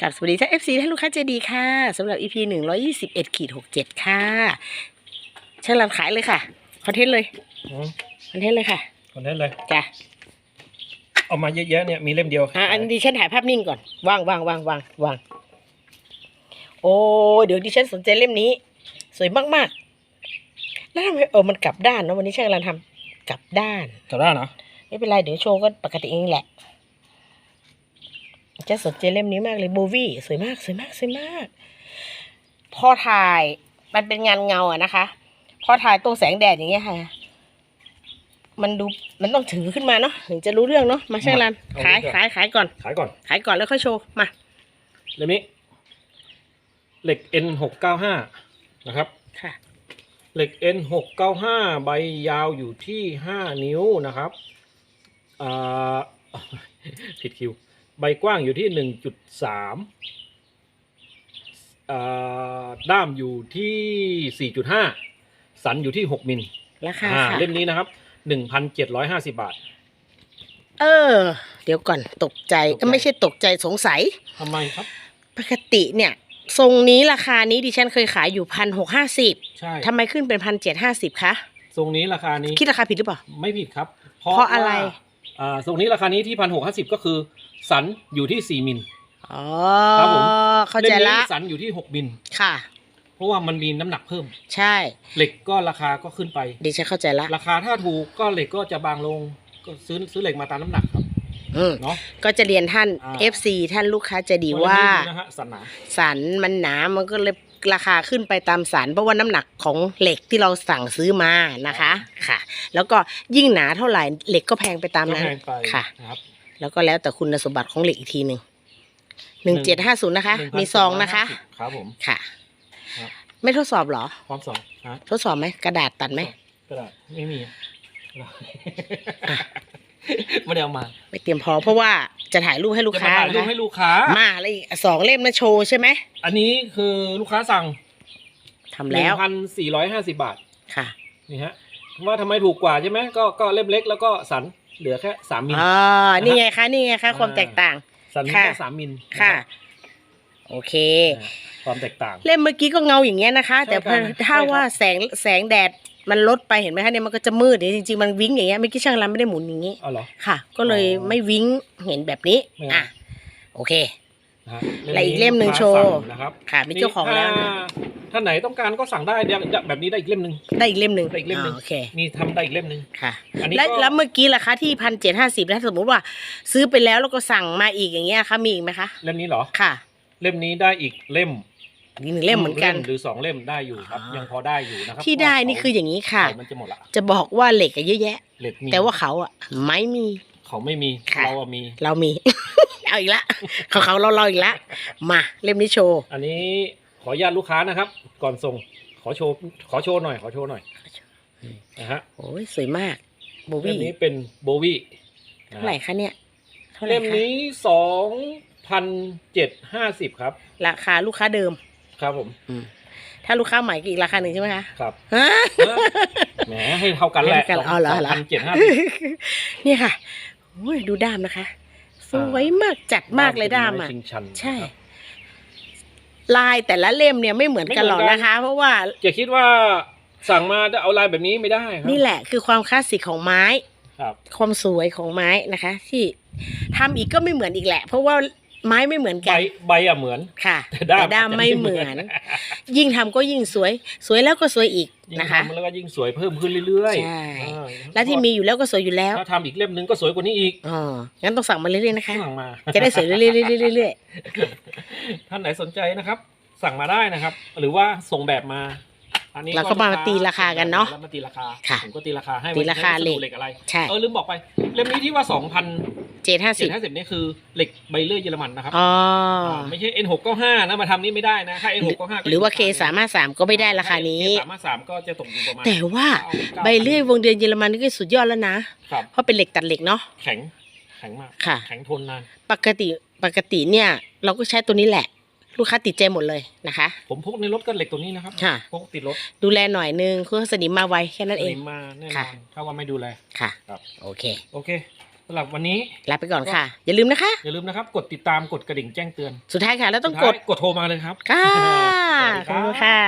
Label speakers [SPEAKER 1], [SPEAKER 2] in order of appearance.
[SPEAKER 1] กับสวัสดีท่าน FC ท่านลูกค้าใจดีค่ะสำหรับ EP หนึ่งร้อยี่สิบเอ็ดขีดหกเจ็ดค่ะเชิญรับขายเลยค่ะ คอนเทนต์เลย
[SPEAKER 2] อืม
[SPEAKER 1] คอนเทนต์เลยค่ะ
[SPEAKER 2] คนนั้นเลย
[SPEAKER 1] จ้ะ
[SPEAKER 2] เอามาเยอะๆเนี่ยมีเล่มเดียว
[SPEAKER 1] อะ อันนี้ดิฉันถ่ายภาพนิ่งก่อน วางวางวางวางวาง โอ้เดี๋ยวดิฉันสนใจเล่มนี้ สวยมากๆ แล้วทำไมเออมันกลับด้านเนอะวันนี้ช่างกำลังทำกลับด้าน
[SPEAKER 2] จะได้เนาะ
[SPEAKER 1] ไม่เป็นไรเดี๋ยวโชว์ก็ปกติเองแหละ จะสนใจเล่มนี้มากเลยโบวี่สวยมากสวยมากสวยมาก พอถ่ายมันเป็นงานเงาอะนะคะ พอถ่ายตรงแสงแดดอย่างเงี้ยค่ะ มันดูมันต้องถือขึ้นมาเนาะถึงจะรู้เรื่องเนาะมาช่างรันขายขายขายก่อน
[SPEAKER 2] ขายก่อน
[SPEAKER 1] ขายก่อนแล้วค่อยโชว์มา
[SPEAKER 2] เล่มนี้เหล็ก N หกเก้าห้านะครับ
[SPEAKER 1] ค่ะ
[SPEAKER 2] เหล็ก N หกเก้าห้าใบยาวอยู่ที่ห้านิ้วนะครับอ่าผิดคิว ใบกว้างอยู่ที่หนึ่งจุดสามด้ามอยู่ที่สี่จุดห้าสันอยู่ที่หกมิล
[SPEAKER 1] ราคา
[SPEAKER 2] อ่า
[SPEAKER 1] ค่ะ
[SPEAKER 2] เล่มนี้นะครับหนึ่งพันเจ็ดร้อยห้าสิบาท
[SPEAKER 1] เออ เดี๋ยวก่อนตกใจ
[SPEAKER 2] ตกใจ
[SPEAKER 1] ก็ไม่ใช่ตกใจสงสัย
[SPEAKER 2] ทำไมครับ
[SPEAKER 1] ปกติเนี่ย ทรงนี้ราคานี้ดิฉันเคยขายอยู่พันหกห้าสิบ
[SPEAKER 2] ใช่
[SPEAKER 1] ทำไมขึ้นเป็นพันเจ็ดห้าสิบคะ
[SPEAKER 2] ทรงนี้ราคานี้
[SPEAKER 1] คิดราคาผิดหรือเปล่า
[SPEAKER 2] ไม่ผิดครับ
[SPEAKER 1] เพราะอะไร
[SPEAKER 2] ว่าอ่าทรงนี้ราคานี้ที่พันหกห้าสิบก็คือ สันอยู่ที่สี่มิล
[SPEAKER 1] อ๋อ
[SPEAKER 2] ครับผม
[SPEAKER 1] เข้าใจ
[SPEAKER 2] ล่ม
[SPEAKER 1] ละ
[SPEAKER 2] นี้สันอยู่ที่หกมิล
[SPEAKER 1] ค่ะ
[SPEAKER 2] เพราะว่ามันมีน้ำหนักเพิ่ม
[SPEAKER 1] ใช่
[SPEAKER 2] เหล็กก็ราคาก็ขึ้นไป
[SPEAKER 1] ดิฉันเข้าใจละ
[SPEAKER 2] ราคาถ้าถูกก็เหล็กก็จะบางลง ก็ซื้อซื้อเหล็กมาตามน้ำหนักครับ
[SPEAKER 1] อืม
[SPEAKER 2] เนาะ
[SPEAKER 1] ก็จะเรียนท่าน
[SPEAKER 2] อ่า
[SPEAKER 1] FC ท่านลูกค้าใจะดีว่า
[SPEAKER 2] เล่มนี้นะฮะสันหนา
[SPEAKER 1] สันมันหนา มันก็เลยราคาขึ้นไปตามสันเพราะว่าน้ำหนักของเหล็กที่เราสั่งซื้อมานะคะ ค่ะ แล้วก็ยิ่งหนาเท่าไหร่เหล็กก็แพงไปตาม
[SPEAKER 2] ก็
[SPEAKER 1] นั้น
[SPEAKER 2] แพงไป
[SPEAKER 1] ค่ะ
[SPEAKER 2] นะครับ
[SPEAKER 1] แล้วก็แล้วแต่คุณสมบัติของเหล็กอีกทีหนึ่งหนึ่งเจ็ดห้าศูนย์นะคะ มีซองนะคะ
[SPEAKER 2] 1,750ครับผม
[SPEAKER 1] ค่ะ
[SPEAKER 2] ครับ
[SPEAKER 1] ไม่ทดสอบเหรอ
[SPEAKER 2] พร้อมสองฮะ
[SPEAKER 1] ทดสอบไหมกระดาษตัดไหม
[SPEAKER 2] กระดาษไม่มีไม่ได้เอามา
[SPEAKER 1] ไม่เตรียมพอเพราะว่าจะถ่ายรูปให้ลูก
[SPEAKER 2] จะมา
[SPEAKER 1] ค้า
[SPEAKER 2] ถ่ายรู
[SPEAKER 1] นะ
[SPEAKER 2] ป
[SPEAKER 1] คะ
[SPEAKER 2] ให้ลูกค้า
[SPEAKER 1] มาแล้วอีกสองเล่มนะโชว์ใช่ไหม
[SPEAKER 2] อันนี้คือลูกค้าสั่ง
[SPEAKER 1] ทำแล้ว
[SPEAKER 2] พันสี่ร้อยห้าสิบาท
[SPEAKER 1] ค่ะ
[SPEAKER 2] นี่ฮะ ว่าทำไมถูกกว่าใช่ไหมก็ก็เล่มเล็กแล้วก็สัน เหลือแค่สามมิล
[SPEAKER 1] อ๋อ นี่ไงคะนี่ไงคะความแตกต่าง
[SPEAKER 2] สันมี
[SPEAKER 1] ค่ะ
[SPEAKER 2] แค่สามมิล
[SPEAKER 1] ค่ะ
[SPEAKER 2] นรับ
[SPEAKER 1] โอเค
[SPEAKER 2] อ่าความแตกต่าง
[SPEAKER 1] เล่มเมื่อกี้ก็เงาอย่างเงี้ยนะคะ
[SPEAKER 2] ใช่
[SPEAKER 1] แต่พอ
[SPEAKER 2] ครับ
[SPEAKER 1] ถ้า
[SPEAKER 2] ใช่ครับ
[SPEAKER 1] ว่าแสงแสงแดดมันลดไปเห็นไหมคะเนี่ยมันก็จะมืดเดี๋ยวจริงๆมันวิ้งอย่างเงี้ยเมื่อกี้ช่างรันไม่ได้หมุนอย่างงี้
[SPEAKER 2] เอาเหรอ
[SPEAKER 1] ค่ะ ก็เลย
[SPEAKER 2] อ๋อ
[SPEAKER 1] ไม่วิ้งเห็นแบบนี้
[SPEAKER 2] ไม่เอา
[SPEAKER 1] อะโอเค
[SPEAKER 2] นะฮะ
[SPEAKER 1] และอีกเล่มหนึ่ง
[SPEAKER 2] ลูก
[SPEAKER 1] โช
[SPEAKER 2] ค้า
[SPEAKER 1] ว์
[SPEAKER 2] สั่นะครับ
[SPEAKER 1] ค่ะมีเจ้าของแล้วนะ
[SPEAKER 2] ถ้า ท่านไหนต้องการก็สั่งได้เดี๋ยวแบบนี้ได้อีกเล่มหนึ่ง
[SPEAKER 1] ได้อีกเล่มหนึ่ง
[SPEAKER 2] ได้อีกเล่มหนึ่งา
[SPEAKER 1] โอเค
[SPEAKER 2] มีทำได้อีกเล่มหนึ่ง
[SPEAKER 1] ค่ะ
[SPEAKER 2] อันนี้
[SPEAKER 1] แล้ว
[SPEAKER 2] ก็
[SPEAKER 1] แล้วเมื่อกี้ล่ะคะที่พันเจ็ดห้าสิบแล้วสมมติว่า ซื้อไปแล้วแล้วก็สั่งมาอีกอย่างเงี้ยคะมีอีกไหมคะ
[SPEAKER 2] เล่มนี้เหรอ
[SPEAKER 1] ค่ะ
[SPEAKER 2] เล่มนี้ได้อีกเล่ม
[SPEAKER 1] อีกหนึ่งเล่มเหมือนกัน
[SPEAKER 2] หรือสองเล่มได้อยู่ครับ
[SPEAKER 1] อ่ายั
[SPEAKER 2] ยังพอได้อยู่นะครับ
[SPEAKER 1] ที่ได้
[SPEAKER 2] เพราะว่า
[SPEAKER 1] นี่คืออย่างนี้ค่ะ
[SPEAKER 2] เขามันจะหมดละ
[SPEAKER 1] จะบอกว่าเหล็กอะเยอะแยะ
[SPEAKER 2] เหล็กมี
[SPEAKER 1] แต่ว่าเขาอะไม่มี
[SPEAKER 2] เขาไม่มี
[SPEAKER 1] ค่ะ
[SPEAKER 2] เราอะมี
[SPEAKER 1] เรามี เอาอีกละเขาเขาเราเราอีกละมาเล่มนี้โชว์
[SPEAKER 2] อันนี้ ขออนุญาตลูกค้านะครับ ก่อนส่งขอโชว์ขอโชว์หน่อยขอโชว์หน่อยนะฮะ
[SPEAKER 1] โอ้ยสวยมากโบ
[SPEAKER 2] เล่
[SPEAKER 1] วี่
[SPEAKER 2] มนี้เป็นโบวี่
[SPEAKER 1] เท่าไหร่คะเนี่ยเท่าไหร่
[SPEAKER 2] เล่ม
[SPEAKER 1] คะ
[SPEAKER 2] นี้สองพันเจ็ดห้าสิบครับ
[SPEAKER 1] ราคาลูกค้าเดิม
[SPEAKER 2] ครับผม
[SPEAKER 1] อืมถ้าลูกค้าใหม่ก็อีกราคาหนึ่งใช่ไหมคะ
[SPEAKER 2] ครับ
[SPEAKER 1] ฮะ
[SPEAKER 2] แหมให้เท่ากันแหละ
[SPEAKER 1] ให้เท่ากันเอาเหรอเหรอ
[SPEAKER 2] พันเจ็ดห้าสิบ
[SPEAKER 1] นี่ค่ะโอ้ยดูด้ามนะคะ สวยมากจัดมากเลยด้ามอะ
[SPEAKER 2] ชิงชัน
[SPEAKER 1] ใช่
[SPEAKER 2] นะครับ
[SPEAKER 1] ลายแต่ละเล่มเนี่ยไม่เหมือนกันหรอก
[SPEAKER 2] ไม่เหมือนกัน
[SPEAKER 1] นะคะ เพราะว่า
[SPEAKER 2] อย่าคิดว่าสั่งมาจะเอาลายแบบนี้ไม่ได้ครับ
[SPEAKER 1] นี่แหละคือความคลาสสิกของไม้
[SPEAKER 2] ครับ
[SPEAKER 1] ความสวยของไม้นะคะ ที่ทำอีกก็ไม่เหมือนอีกแหละ เพราะว่าไม้ไม่เหมือน
[SPEAKER 2] ใบ
[SPEAKER 1] กัน
[SPEAKER 2] ใบอะเหมือน
[SPEAKER 1] ค่ะ
[SPEAKER 2] แต่ด้าม
[SPEAKER 1] ด้าม
[SPEAKER 2] อาจจะ
[SPEAKER 1] ไม่
[SPEAKER 2] ไม่
[SPEAKER 1] เห
[SPEAKER 2] เหมื
[SPEAKER 1] มือ
[SPEAKER 2] อนน
[SPEAKER 1] ยิ่งทำก็ยิ่งสวย สวยแล้วก็สวยอีก
[SPEAKER 2] ยิ่ง
[SPEAKER 1] นะคะ
[SPEAKER 2] ทำแล้วก็ยิ่งสวยเพิ่มขึ้นเรื่อย
[SPEAKER 1] ใช่
[SPEAKER 2] เออ
[SPEAKER 1] และที่มีอยู่แล้วก็สวยอยู่แล้ว
[SPEAKER 2] ถ้าทำอีกเล่มหนึงก็สวยกว่านี้อีก
[SPEAKER 1] อ๋องั้นต้องสั่งมาเรื่อยๆนะคะ
[SPEAKER 2] สั่งมา
[SPEAKER 1] จะได้สวยเรื่อยๆเรื่อย
[SPEAKER 2] ท่านไหนสนใจนะครับ สั่งมาได้นะครับ หรือว่าส่งแบบมาอันนี้
[SPEAKER 1] ๆเราก็มาตีราคากันเนาะ
[SPEAKER 2] แล้วมาตีราคา
[SPEAKER 1] ค่ะ
[SPEAKER 2] ผมก็ตีราคาให้
[SPEAKER 1] ตีราคา
[SPEAKER 2] ให้วัสดุ
[SPEAKER 1] เหล็ก
[SPEAKER 2] เหล็กอะไร
[SPEAKER 1] ใช่
[SPEAKER 2] เออลืมบอกไปเล่มนี้ที่ว่าสองพัน
[SPEAKER 1] เจ็ดห้า
[SPEAKER 2] เจ็
[SPEAKER 1] สิ
[SPEAKER 2] ด
[SPEAKER 1] บ
[SPEAKER 2] ห้าสิบนี่คือเหล็กใบเลื่อยเยอรมันนะครับ
[SPEAKER 1] อ๋อ
[SPEAKER 2] ไม่ใช่ N หกเก้าห้านะมาทำนี่ไม่ได้นะถ้า N หกเก้าห้า
[SPEAKER 1] หรือว่าเคสามารถสามก็ไม่ได้ราคานี้
[SPEAKER 2] สามารถสามก็จะตกอยู่ประมาณ
[SPEAKER 1] แต่ว่า
[SPEAKER 2] 9
[SPEAKER 1] ใบเลื่อยวงเดือนเยอรมันนี่ก็สุดยอดแล้วนะ
[SPEAKER 2] ครับ
[SPEAKER 1] เพราะเป็นเหล็กตัดเหล็กเนาะ
[SPEAKER 2] แข็งแข็งมาก
[SPEAKER 1] ค่ะ
[SPEAKER 2] แข็งทนนาน
[SPEAKER 1] ปกติปกติเนี่ย เราก็ใช้ตัวนี้แหละลูกค้าติดใจหมดเลยนะคะ
[SPEAKER 2] ผมพกในรถก็เหล็กตัวนี้นะครับ
[SPEAKER 1] ค่ะ
[SPEAKER 2] พกติดรถ
[SPEAKER 1] ดูแลหน่อยนึงเพื่อสนิมมาไวแค่นั้นเอง
[SPEAKER 2] สนิมมาแน่นอ
[SPEAKER 1] ค่ะ
[SPEAKER 2] นถ้าว่าไม่ดูแล
[SPEAKER 1] ค่ะ
[SPEAKER 2] ครับ
[SPEAKER 1] โอเค
[SPEAKER 2] โอเคำหรับวันนี้
[SPEAKER 1] ลาไปก่อนค่ะ อย่าลืมนะคะ
[SPEAKER 2] อย่าลืมนะครับ กดติดตามกดกระดิ่งแจ้งเตือน
[SPEAKER 1] สุดท้ายค่ะ แล้วต้อง
[SPEAKER 2] สุ
[SPEAKER 1] ก
[SPEAKER 2] ท้า
[SPEAKER 1] ด
[SPEAKER 2] ยกดโทรมาเลยครับ
[SPEAKER 1] ค่ะ
[SPEAKER 2] สวัสดี
[SPEAKER 1] ข
[SPEAKER 2] ค
[SPEAKER 1] อบ
[SPEAKER 2] รับ
[SPEAKER 1] คุณค่ะ